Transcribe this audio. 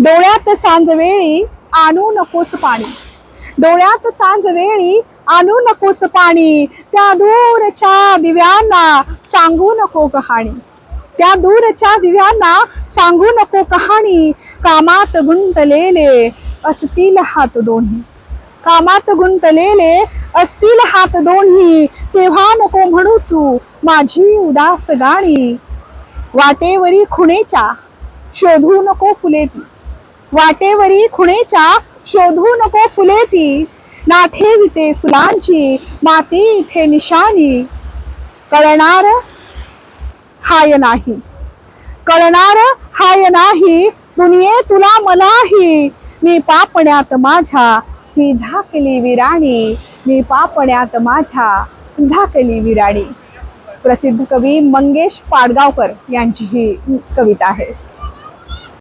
डोळ्यात सांज वेळी आणू नकोस पाणी. डोळ्यात सांज वेळी आणू नकोस पाणी. त्या दूरच्या दिव्यांना सांगू नको कहाणी. त्या दूरच्या दिव्यांना सांगू नको कहाणी. कामात गुंतलेले असतील हात दोन्ही. कामात गुंतलेले असतील हात दोन्ही. तेव्हा नको म्हणू तू माझी उदास गाणी. वाटेवरी खुणेच्या शोधू नको फुले ती. वाटेवरी खुणेच्या शोधू नको फुले ती. ना ठेविते फुलांची माती इथे निशाणी. कळणार हाय नाही. कळणार हाय नाही दुनिये तुला मलाही. मी पापण्यात माझ्या ही झाकली विराणी. मी पापण्यात माझ्या झाकली विराणी. प्रसिद्ध कवी मंगेश पाडगावकर यांची ही कविता आहे.